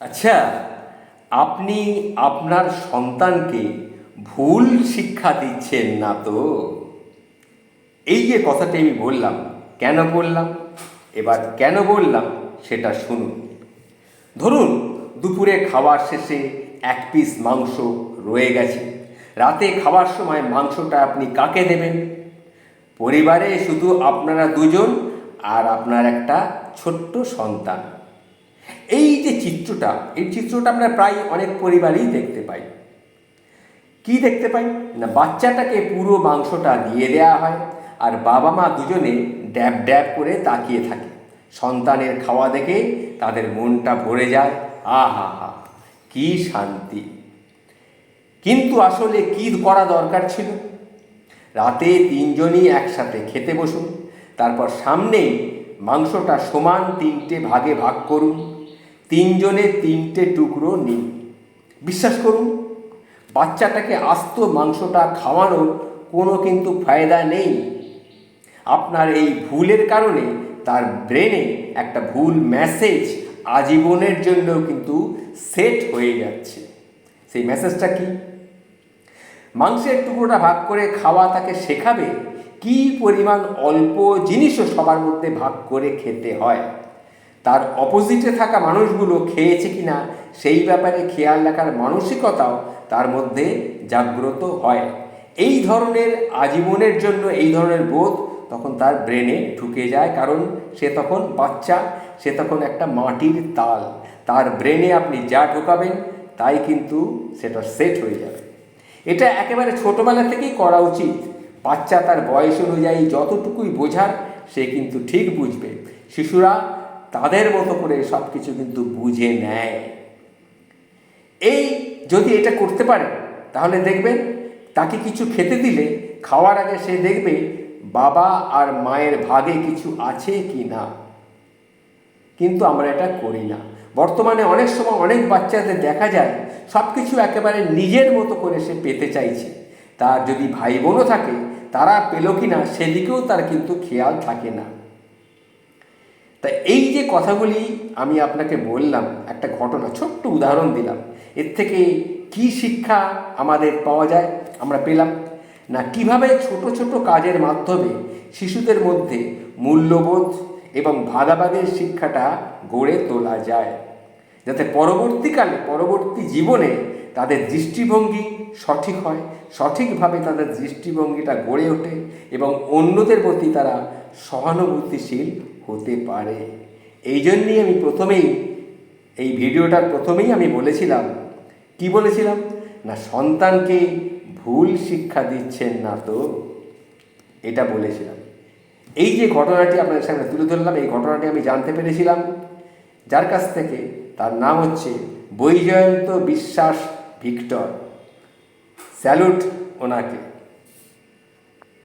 আচ্ছা আপনি আপনার সন্তানকে ভুল শিক্ষা দিচ্ছেন না তো? এই যে কথাটি আমি বললাম, কেন বললাম? এবার কেন বললাম সেটা শুনুন। ধরুন, দুপুরে খাওয়ার শেষে এক পিস মাংস রয়ে গেছে। রাতে খাওয়ার সময় মাংসটা আপনি কাকে দেবেন? পরিবারে শুধু আপনারা দুজন আর আপনার একটা ছোট্ট সন্তান। এই চিত্রটা, এই চিত্রটা আমরা প্রায় অনেক পরিবারেই দেখতে পাই। কি দেখতে পাই? না, বাচ্চাটাকে পুরো মাংসটা দিয়ে দেওয়া হয় আর বাবা মা দুজনে ড্যাব ড্যাব করে তাকিয়ে থাকে। সন্তানের খাওয়া দেখে তাদের মনটা ভরে যায়। আহা হা, কি শান্তি। কিন্তু আসলে কি করা দরকার ছিল? রাতে তিনজনই একসাথে খেতে বসুন, তারপর সামনেই মাংসটা সমান তিনটে ভাগে ভাগ করুন। তিনজনে তিনটে টুকরো নিন। বিশ্বাস করুন, বাচ্চাটাকে আস্ত মাংসটা খাওয়ানোর কোনো কিন্তু ফায়দা নেই। আপনার এই ভুলের কারণে তার ব্রেনে একটা ভুল মেসেজ আজীবনের জন্য কিন্তু সেট হয়ে যাচ্ছে। সেই মেসেজটা কি? মাংসের টুকরোটা ভাগ করে খাওয়া তাকে শেখাবে কি পরিমাণ অল্প জিনিসও সবার মধ্যে ভাগ করে খেতে হয়। তার অপোজিটে থাকা মানুষগুলো খেয়েছে কিনা, সেই ব্যাপারে খেয়াল রাখার মানসিকতাও তার মধ্যে জাগ্রত হয়। এই ধরনের আজীবনের জন্য, এই ধরনের বোধ তখন তার ব্রেনে ঢুকে যায়, কারণ সে তখন বাচ্চা, সে তখন একটা মাটির তাল। তার ব্রেনে আপনি যা ঢোকাবেন, তাই কিন্তু সেটা সেট হয়ে যাবে। এটা একেবারে ছোটোবেলা থেকেই করা উচিত। বাচ্চা তার বয়স অনুযায়ী যতটুকুই বোঝার, সে কিন্তু ঠিক বুঝবে। শিশুরা তাদের মতো করে সব কিছু কিন্তু বুঝে নেয়। এই যদি এটা করতে পারে, তাহলে দেখবেন তাকে কিছু খেতে দিলে, খাওয়ার আগে সে দেখবে বাবা আর মায়ের ভাগে কিছু আছে কি না কিন্তু আমরা এটা করি না। বর্তমানে অনেক সময় অনেক বাচ্চাদের দেখা যায় সব কিছু একেবারে নিজের মতো করে সে পেতে চাইছে। তার যদি ভাই বোনও থাকে, তারা পেল কি না সেদিকেও তার কিন্তু খেয়াল থাকে না। কথাগুলি আমি আপনাকে বললাম, একটা ঘটনা, ছোট্ট উদাহরণ দিলাম। এর থেকে কি শিক্ষা আমাদের পাওয়া যায় আমরা পেলাম। না, কীভাবে ছোট ছোট কাজের মাধ্যমে শিশুদের মধ্যে মূল্যবোধ এবং ভাগাভাগের শিক্ষাটা গড়ে তোলা যায়? যাতে পরবর্তীকালে, পরবর্তী জীবনে তাদের দৃষ্টিভঙ্গি সঠিক হয়, সঠিকভাবে তাদের দৃষ্টিভঙ্গিটা গড়ে ওঠে এবং অন্যদের প্রতি তারা সহানুভূতিশীল হতে পারে। এই জন্যই আমি প্রথমেই, এই ভিডিওটার প্রথমেই আমি বলেছিলাম। কি বলেছিলাম? না, সন্তানকে ভুল শিক্ষা দিচ্ছেন না তো? এটা বলেছিলাম। এই যে ঘটনাটি আপনাদের সামনে তুলে ধরলাম, এই ঘটনাটি আমি জানতে পেরেছিলাম। যার কাছ থেকে, তার নাম হচ্ছে বৈজয়ন্ত বিশ্বাস ভিক্টর। স্যালুট ওনাকে।